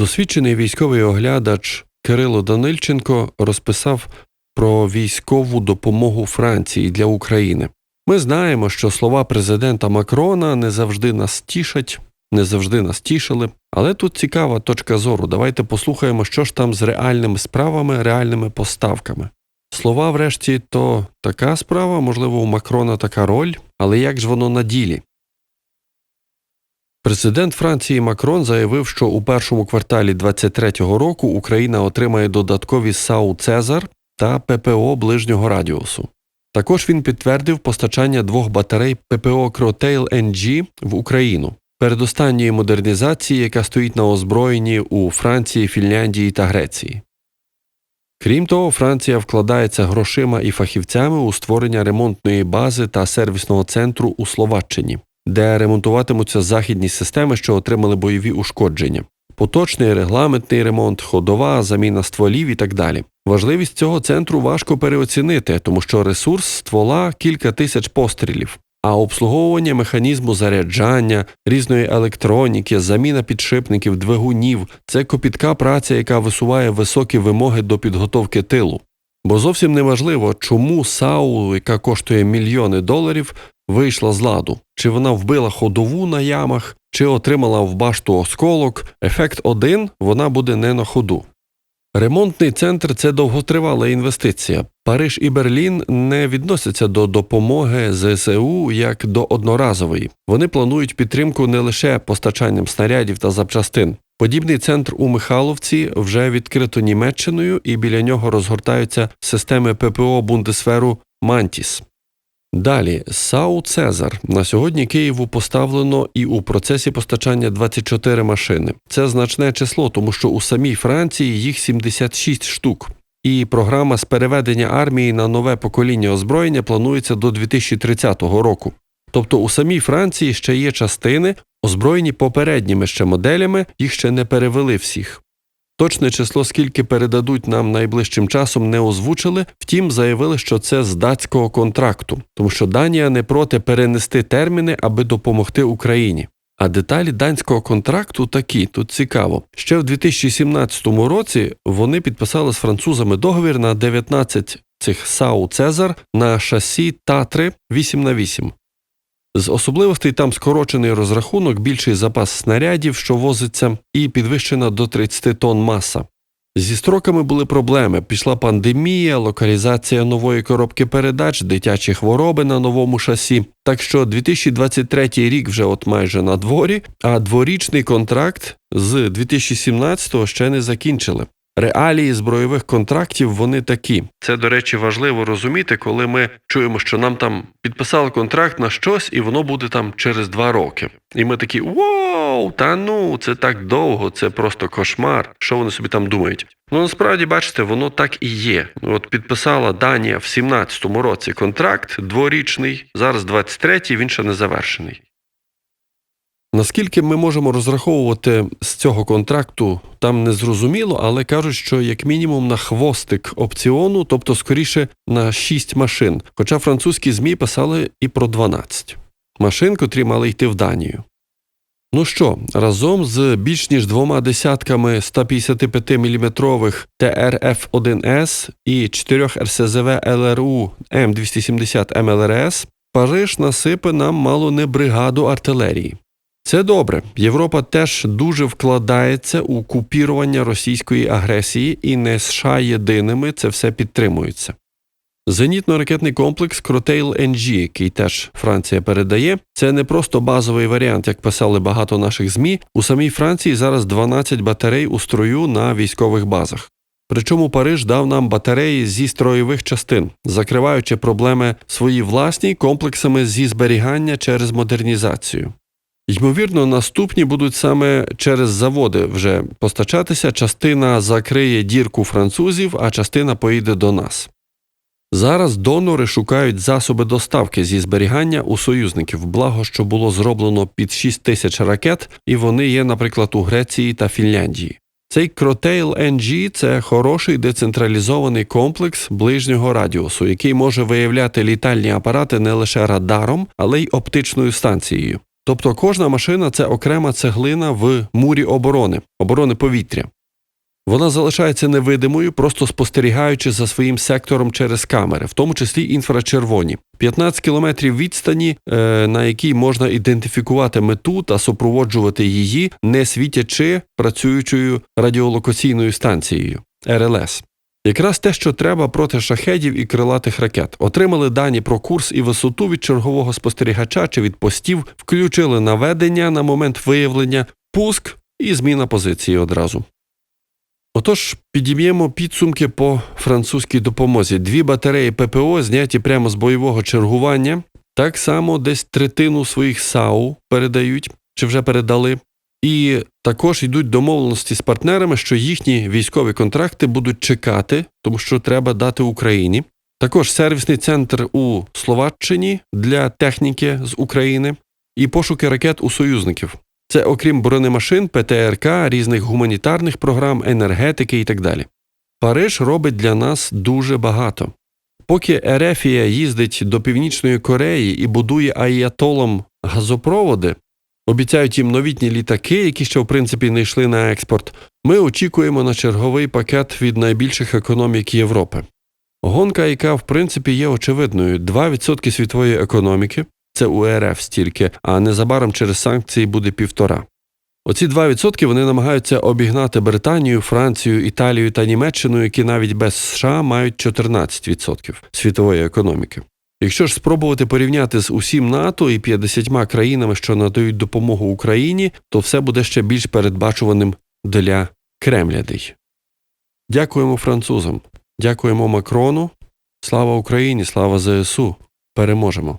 Досвідчений військовий оглядач Кирило Данильченко розписав про військову допомогу Франції для України. Ми знаємо, що слова президента Макрона не завжди нас тішать, не завжди нас тішили. Але тут цікава точка зору. Давайте послухаємо, що ж там з реальними справами, реальними поставками. Слова, врешті, то така справа, можливо, у Макрона така роль, але як ж воно на ділі? Президент Франції Макрон заявив, що у першому кварталі 2023 року Україна отримає додаткові САУ Цезар та ППО ближнього радіусу. Також він підтвердив постачання двох батарей ППО Кротейл NG в Україну передостанньої модернізації, яка стоїть на озброєнні у Франції, Фінляндії та Греції. Крім того, Франція вкладається грошима і фахівцями у створення ремонтної бази та сервісного центру у Словаччині, де ремонтуватимуться західні системи, що отримали бойові ушкодження, поточний регламентний ремонт, ходова, заміна стволів і так далі. Важливість цього центру важко переоцінити, тому що ресурс ствола кілька тисяч пострілів, а обслуговування механізму заряджання, різної електроніки, заміна підшипників, двигунів це копітка праця, яка висуває високі вимоги до підготовки тилу. Бо зовсім не важливо, чому САУ, яка коштує мільйони доларів, вийшла з ладу, чи вона вбила ходову на ямах, чи отримала в башту осколок. Ефект один вона буде не на ходу. Ремонтний центр це довготривала інвестиція. Париж і Берлін не відносяться до допомоги ЗСУ як до одноразової. Вони планують підтримку не лише постачанням снарядів та запчастин. Подібний центр у Михайловці вже відкрито Німеччиною, і біля нього розгортаються системи ППО Бундесферу Мантіс. Далі САУ Цезар на сьогодні Києву поставлено і у процесі постачання 24 машини. Це значне число, тому що у самій Франції їх 76 штук. І програма з переведення армії на нове покоління озброєння планується до 2030 року. Тобто у самій Франції ще є частини, озброєні попередніми ще моделями, їх ще не перевели всіх. Точне число, скільки передадуть нам найближчим часом, не озвучили, втім заявили, що це з датського контракту, тому що Данія не проти перенести терміни, аби допомогти Україні. А деталі данського контракту такі тут цікаво. Ще в 2017 році вони підписали з французами договір на 19 цих САУ Цезар на шасі Татри 8 на 8 з особливостей там скорочений розрахунок, більший запас снарядів, що возиться, і підвищена до 30 тонн маса. Зі строками були проблеми. Пішла пандемія, локалізація нової коробки передач, дитячі хвороби на новому шасі. Так що 2023 рік вже от майже на дворі, а дворічний контракт з 2017-го ще не закінчили. Реалії збройових контрактів вони такі. Це, до речі, важливо розуміти, коли ми чуємо, що нам там підписали контракт на щось, і воно буде там через два роки. І ми такі вау, та ну це так довго, це просто кошмар. Що вони собі там думають? Ну насправді, бачите, воно так і є. От підписала Данія в 17-му році контракт дворічний, зараз 23-й, він ще не завершений. Наскільки ми можемо розраховувати з цього контракту, там не зрозуміло, але кажуть, що як мінімум на хвостик опціону, тобто скоріше на 6 машин. Хоча французькі ЗМІ писали і про 12 машин, котрі мали йти в Данію. Ну що, разом з більш ніж двома десятками 155 мм ТРФ-1С і 4 РСЗВ ЛРУ М270 МЛРС Париж насипе нам мало не бригаду артилерії. Це добре. Європа теж дуже вкладається у купірування російської агресії, і не США єдиними це все підтримується. Зенітно-ракетний комплекс Кротейл NG, який теж Франція передає, це не просто базовий варіант, як писали багато наших ЗМІ. У самій Франції зараз 12 батарей у строю на військових базах. Причому Париж дав нам батареї зі строєвих частин, закриваючи проблеми свої власні комплексами зі зберігання через модернізацію. Ймовірно, наступні будуть саме через заводи вже постачатися. Частина закриє дірку французів, а частина поїде до нас. Зараз донори шукають засоби доставки зі зберігання у союзників, благо що було зроблено під 6 тисяч ракет, і вони є, наприклад, у Греції та Фінляндії. Цей Кротейл NG – це хороший децентралізований комплекс ближнього радіусу, який може виявляти літальні апарати не лише радаром, але й оптичною станцією. Тобто кожна машина це окрема цеглина в мурі оборони, оборони повітря. Вона залишається невидимою, просто спостерігаючи за своїм сектором через камери, в тому числі інфрачервоні. 15 кілометрів відстані, е, на якій можна ідентифікувати мету та супроводжувати її, не світячи працюючою радіолокаційною станцією РЛС. Якраз те, що треба проти шахедів і крилатих ракет. Отримали дані про курс і висоту від чергового спостерігача чи від постів, включили наведення на момент виявлення, пуск і зміна позиції одразу. Отож, підіб'ємо підсумки по французькій допомозі. Дві батареї ППО зняті прямо з бойового чергування. Так само десь третину своїх САУ передають чи вже передали. І також йдуть домовленості з партнерами, що їхні військові контракти будуть чекати, тому що треба дати Україні. Також сервісний центр у Словаччині для техніки з України і пошуки ракет у союзників. Це окрім бронемашин, ПТРК, різних гуманітарних програм, енергетики і так далі. Париж робить для нас дуже багато. Поки Ерефія їздить до Північної Кореї і будує аятолом газопроводи, обіцяють їм новітні літаки, які ще в принципі не йшли на експорт. Ми очікуємо на черговий пакет від найбільших економік Європи. Гонка, яка в принципі є очевидною: 2% світової економіки це у РФ стільки, а незабаром через санкції буде півтора. Оці 2% вони намагаються обігнати Британію, Францію, Італію та Німеччину, які навіть без США мають 14% світової економіки. Якщо ж спробувати порівняти з усім НАТО і 50 країнами, що надають допомогу Україні, то все буде ще більш передбачуваним для Кремлядей. Дякуємо французам, дякуємо Макрону. Слава Україні, слава ЗСУ. Переможемо.